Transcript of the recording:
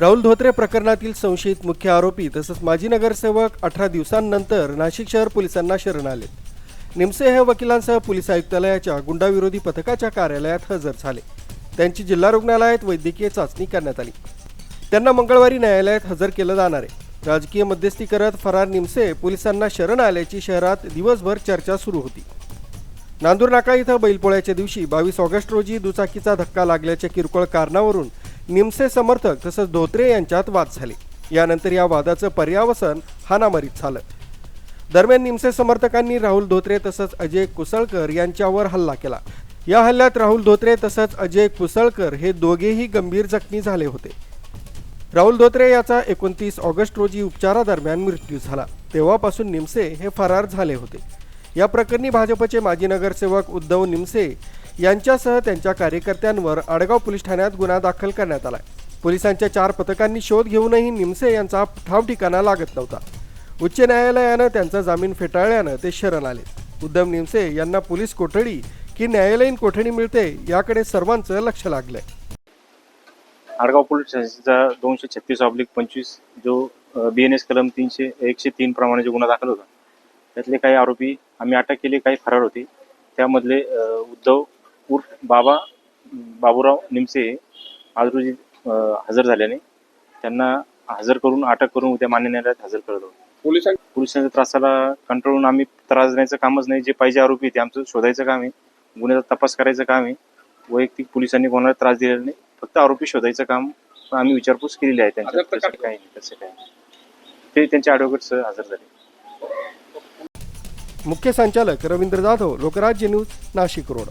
राहुल धोत्रे प्रकरणातील संशयित मुख्य आरोपी तसंच माजी नगरसेवक अठरा दिवसांनंतर नाशिक शहर पोलिसांना शरण आले. निमसे हे वकिलांसह पोलीस आयुक्तालयाच्या गुंडाविरोधी पथकाच्या कार्यालयात हजर झाले. त्यांची जिल्हा रुग्णालयात वैद्यकीय चाचणी करण्यात आली. त्यांना मंगळवारी न्यायालयात हजर केलं जाणार आहे. राजकीय मध्यस्थी करत फरार निमसे पोलिसांना शरण आल्याची शहरात दिवसभर चर्चा सुरू होती. नांदूर नाका इथं बैलपोळ्याच्या दिवशी बावीस ऑगस्ट रोजी दुचाकीचा धक्का लागल्याच्या किरकोळ कारणावरून निमसे समर्थक तसंच धोत्रे यांच्यात वाद झाले. यानंतर या वादाचं पर्यावसन हानामारीत झालं. दरम्यान निमसे समर्थकांनी राहुल धोत्रे तसंच अजय कुसळकर यांच्यावर हल्ला केला. या हल्ल्यात राहुल धोत्रे तसंच अजय कुसळकर हे दोघेही गंभीर जखमी झाले होते. राहुल धोत्रे याचा एकोणतीस ऑगस्ट रोजी उपचारादरम्यान मृत्यू झाला. तेव्हापासून निमसे हे फरार झाले होते. या प्रकरणी भाजपचे माजी नगरसेवक उद्धव निमसे यांच्यासह त्यांच्या कार्यकर्त्यांवर आडगाव पोलीस ठाण्यात गुन्हा दाखल करण्यात आला पोलिसांच्या चार पथकांनी शोध घेऊनही निमसे यांचा ठाव ठिकाणा लागत नव्हता. उच्च न्यायालयानं त्यांचा जामीन फेटाळल्यानं ते शरण आले. उद्धव निमसे यांना पोलीस कोठडी की न्यायालयीन कोठडी मिळते याकडे सर्वांचं लक्ष लागलंय. आडगाव पोलीस स्टेशनचा दोनशे छत्तीस ऑब्लिक पंचवीस जो बी एन एस कलम तीनशे एकशे तीन प्रमाणे जो गुन्हा दाखल होता त्यातले काही आरोपी आम्ही अटक केले काही फरार होते. त्यामधले उद्धव बाबा बाबूराव निमसे आज रोजी हजर झाल्याने त्यांना हजर करून अटक करून उद्या मान्य न्यायालयात हजर करत आहोत. पोलिसां पोलिसांच्या त्रासाला कंट्रोलून आम्ही त्रास देण्याचं कामच नाही. जे पाहिजे आरोपी ते आमचं शोधायचं काम आहे. गुन्ह्याचा तपास करायचं काम आहे. वैयक्तिक पोलिसांनी कोणाला त्रास दिलेला नाही. फक्त आरोपी शोधायचं काम आम्ही विचारपूस केलेली आहे त्यांच्या तसं काही नाही तसं काही नाही. ते त्यांच्या ॲडव्होकेट्स हजर झाले. मुख्य संचालक रवींद्र जाधव लोकराज्य न्यूज नाशिक रोड.